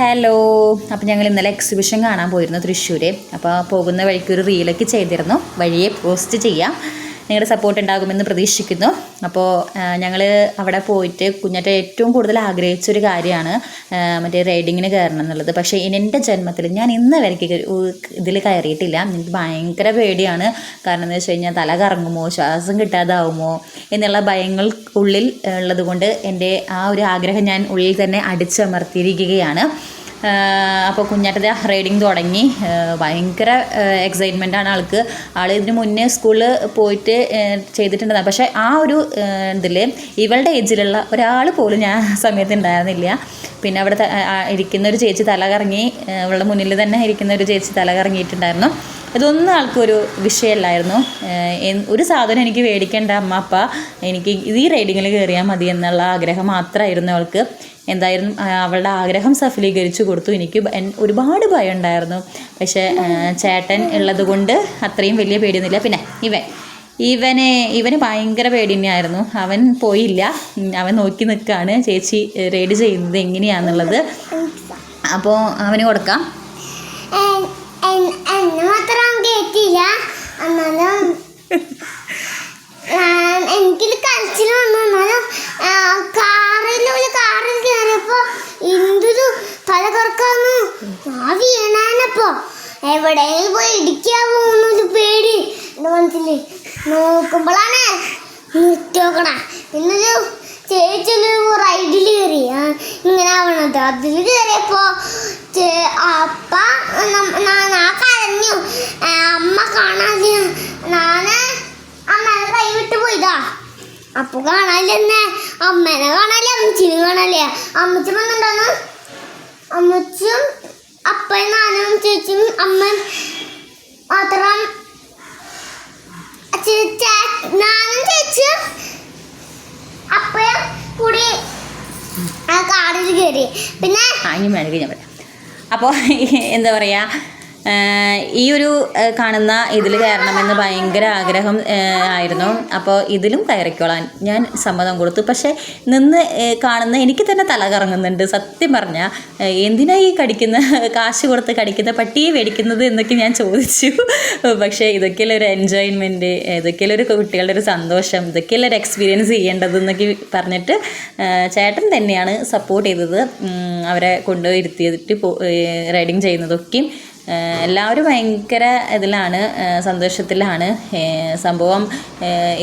Hello അപ്പോൾ ഞങ്ങൾ ഇന്നലെ എക്സിബിഷൻ കാണാൻ പോയിരുന്നു തൃശ്ശൂർ അപ്പോൾ പോകുന്ന വഴിക്ക് ഒരു റീലൊക്കെ ചെയ്തിരുന്നു. വഴിയെ പോസ്റ്റ് ചെയ്യാം. നിങ്ങളുടെ സപ്പോർട്ട് ഉണ്ടാകുമെന്ന് പ്രതീക്ഷിക്കുന്നു. അപ്പോൾ ഞങ്ങൾ അവിടെ പോയിട്ട് കുഞ്ഞേറ്റ ഏറ്റവും കൂടുതൽ ആഗ്രഹിച്ചൊരു കാര്യമാണ് മറ്റേ റൈഡിങ്ങിന് കയറണം എന്നുള്ളത്. പക്ഷേ എന്റെ ജന്മത്തിൽ ഞാൻ ഇന്ന് വരയ്ക്ക് ഇതിൽ കയറിയിട്ടില്ല. എനിക്ക് ഭയങ്കര പേടിയാണ്. കാരണം എന്ന് വെച്ച് കഴിഞ്ഞാൽ തല കറങ്ങുമോ ശ്വാസം കിട്ടാതാവുമോ എന്നുള്ള ഭയങ്ങൾ ഉള്ളിൽ ഉള്ളതുകൊണ്ട് എന്റെ ആ ഒരു ആഗ്രഹം ഞാൻ ഉള്ളിൽ തന്നെ അടിച്ചമർത്തിയിരിക്കുകയാണ്. അപ്പോൾ കുഞ്ഞാട്ടത് റൈഡിങ് തുടങ്ങി. ഭയങ്കര എക്സൈറ്റ്മെന്റ് ആണ് ആൾക്ക്. ആൾ ഇതിന് മുന്നേ സ്കൂളിൽ പോയിട്ട് ചെയ്തിട്ടുണ്ടെന്ന് പക്ഷേ ആ ഒരു ഇതിൽ ഇവളുടെ ഏജിലുള്ള ഒരാൾ പോലും ഞാൻ സമയത്ത് ഉണ്ടായിരുന്നില്ല. പിന്നെ അവിടെ ഇരിക്കുന്ന ഒരു ചേച്ചി തല കറങ്ങി അവളുടെ മുന്നിൽ തന്നെ ഇരിക്കുന്ന ഒരു ചേച്ചി തല കറങ്ങിയിട്ടുണ്ടായിരുന്നു ഇതൊന്നും ആൾക്കൊരു വിഷയമല്ലായിരുന്നു. ഒരു സാധനം എനിക്ക് മേടിക്കേണ്ട അമ്മ അപ്പ എനിക്ക് ഈ റൈഡിങ്ങിൽ കയറിയാൽ മതി എന്നുള്ള ആഗ്രഹം മാത്രമായിരുന്നു അവൾക്ക്. എന്തായാലും അവളുടെ ആഗ്രഹം സഫലീകരിച്ചു കൊടുത്തു. എനിക്ക് ഒരുപാട് ഭയം ഉണ്ടായിരുന്നു. പക്ഷേ ചേട്ടൻ ഉള്ളത് കൊണ്ട് അത്രയും വലിയ പേടിയൊന്നുമില്ല. പിന്നെ ഇവൻ ഇവനെ ഇവന് ഭയങ്കര പേടി തന്നെയായിരുന്നു അവൻ പോയില്ല. അവൻ നോക്കി നിൽക്കുകയാണ്. ചേച്ചി റെയ്ഡ് ചെയ്യുന്നത് എങ്ങനെയാണെന്നുള്ളത് അപ്പോൾ അവന് കൊടുക്കാം. എന്നെ മാത്രം കേട്ടില്ല എന്നാലും എനിക്കിത് കളിച്ചിൽ വന്നു. എന്നാലും കാറിൽ കാറിൽ കയറിയപ്പോ എന്തൊരു തല കറക്കാന്ന് ആ വീണാനപ്പോ എവിടെയെങ്കിലും പോയി ഇടിക്കാൻ പോകുന്നൊരു പേടി. എന്റെ മനസ്സിൽ നോക്കുമ്പോഴാണ് നിർത്തിയോക്കണ പിന്നൊരു ചേച്ചൊരു റൈഡിൽ കയറി. ഇങ്ങനെ ആവണത്. അതിൽ കയറിയപ്പോ അപ്പ ഞാൻ കരഞ്ഞു അമ്മ കാണാതെ ഞാൻ അമ്മേനെ കൈ വിട്ട് പോയതാ അപ്പൊ കാണാല്ലേ അമ്മേനെ കാണാല്ലേ അമ്മച്ചിനെ കാണാല്ലേ അമ്മച്ചി വന്നിട്ടാണ് അമ്മച്ചും അപ്പയും നാനും ചേച്ചിയും അമ്മ മാത്രം നാനും ചേച്ചിയും അപ്പയും കൂടി ആ കാടിൽ കയറി. പിന്നെ അപ്പോൾ എന്താ പറയുക ഈ ഒരു കാണുന്ന ഇതിൽ കയറണമെന്ന് ഭയങ്കര ആഗ്രഹം ആയിരുന്നു. അപ്പോൾ ഇതിലും കയറിക്കോളാൻ ഞാൻ സമ്മതം കൊടുത്തു. പക്ഷേ നിന്ന് കാണുന്ന എനിക്ക് തന്നെ തല കറങ്ങുന്നുണ്ട്. സത്യം പറഞ്ഞാൽ എന്തിനാ ഈ കടിക്കുന്ന കാശ് കൊടുത്ത് കടിക്കുന്ന പട്ടിയെ മേടിക്കുന്നത് എന്നൊക്കെ ഞാൻ ചോദിച്ചു. പക്ഷേ ഇതൊക്കെയുള്ള ഒരു എൻജോയ്മെന്റ് ഇതൊക്കെയുള്ള ഒരു കുട്ടികളുടെ ഒരു സന്തോഷം ഇതൊക്കെയുള്ള ഒരു എക്സ്പീരിയൻസ് ചെയ്യേണ്ടത് എന്നൊക്കെ പറഞ്ഞിട്ട് ചേട്ടൻ തന്നെയാണ് സപ്പോർട്ട് ചെയ്തത്. അവരെ കൊണ്ടുപോയിരുത്തിയിട്ട് റൈഡിങ് ചെയ്യുന്നതൊക്കെയും എല്ലാവരും ഭയങ്കര ഇതിലാണ് സന്തോഷത്തിലാണ്. സംഭവം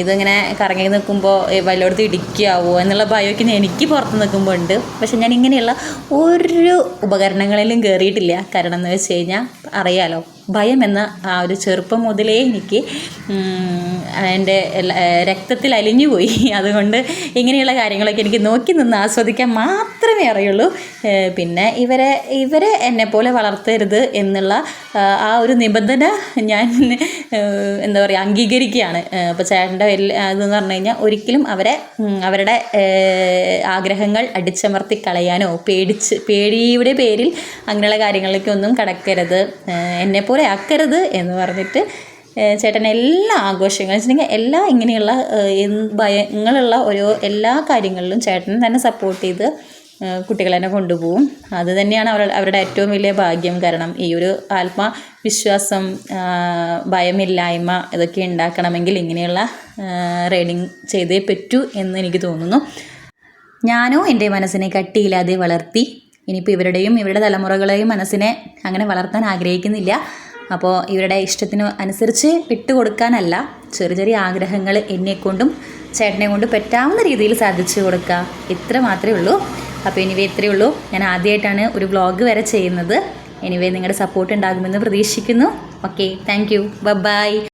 ഇതിങ്ങനെ കറങ്ങി നിൽക്കുമ്പോൾ വല്ലയിടത്ത് ഇടിക്കാവോ എന്നുള്ള ഭയമൊക്കെ എനിക്ക് പുറത്ത് നിൽക്കുമ്പോൾ ഉണ്ട്. പക്ഷെ ഞാൻ ഇങ്ങനെയുള്ള ഒരു ഉപകരണങ്ങളിലും കയറിയിട്ടില്ല കാരണം എന്ന് വെച്ച് കഴിഞ്ഞാൽ അറിയാലോ. ഭയം എന്ന ആ ഒരു ചെറുപ്പം മുതലേ എനിക്ക് എന്റെ രക്തത്തിൽ അലിഞ്ഞുപോയി അതുകൊണ്ട് ഇങ്ങനെയുള്ള കാര്യങ്ങളൊക്കെ എനിക്ക് നോക്കി നിന്ന് ആസ്വദിക്കാൻ മാത്രമേ അറിയുള്ളൂ. പിന്നെ ഇവരെ ഇവരെ എന്നെ പോലെ വളർത്തരുത് എന്നുള്ള ആ ഒരു നിബന്ധന ഞാൻ എന്താ പറയുക അംഗീകരിക്കുകയാണ്. അപ്പോൾ ചേട്ടന്റെ ഇതെന്ന് പറഞ്ഞു കഴിഞ്ഞാൽ ഒരിക്കലും അവരെ അവരുടെ ആഗ്രഹങ്ങൾ അടിച്ചമർത്തി കളയാനോ പേടിച്ച് പേടിയുടെ പേരിൽ അങ്ങനെയുള്ള കാര്യങ്ങളിലേക്കൊന്നും കടക്കരുത്. എന്നെപ്പോലെ ആക്കരുത് എന്ന് പറഞ്ഞിട്ട് ചേട്ടൻ എല്ലാ ആഘോഷങ്ങളും വെച്ചിട്ടുണ്ടെങ്കിൽ എല്ലാ ഇങ്ങനെയുള്ള ഭയങ്ങളുള്ള ഓരോ എല്ലാ കാര്യങ്ങളിലും ചേട്ടൻ തന്നെ സപ്പോർട്ട് ചെയ്ത് കുട്ടികളെ കൊണ്ടുപോകും. അത് തന്നെയാണ് അവർ അവരുടെ ഏറ്റവും വലിയ ഭാഗ്യം. കാരണം ഈ ഒരു ആത്മവിശ്വാസം ഭയമില്ലായ്മ ഇതൊക്കെ ഉണ്ടാക്കണമെങ്കിൽ ഇങ്ങനെയുള്ള റൈഡിങ് ചെയ്തേ പറ്റൂ എന്ന് എനിക്ക് തോന്നുന്നു. ഞാനോ എന്റെ മനസ്സിനെ കട്ടിയില്ലാതെ വളർത്തി ഇനിയിപ്പോൾ ഇവരുടെയും ഇവരുടെ തലമുറകളെയും മനസ്സിനെ അങ്ങനെ വളർത്താൻ ആഗ്രഹിക്കുന്നില്ല. അപ്പോൾ ഇവരുടെ ഇഷ്ടത്തിന് അനുസരിച്ച് വിട്ടുകൊടുക്കാനല്ല ചെറിയ ചെറിയ ആഗ്രഹങ്ങൾ എന്നെക്കൊണ്ടും ചേട്ടനെ കൊണ്ട് പറ്റാവുന്ന രീതിയിൽ സാധിച്ചു കൊടുക്കുക ഇത്ര മാത്രമേ ഉള്ളൂ. അപ്പോൾ എനിവേ ഇത്രയേ ഉള്ളൂ. ഞാൻ ആദ്യമായിട്ടാണ് ഒരു വ്ളോഗ് വരെ ചെയ്യുന്നത്. എനിവേ നിങ്ങളുടെ സപ്പോർട്ട് ഉണ്ടാകുമെന്ന് പ്രതീക്ഷിക്കുന്നു. Okay thank you by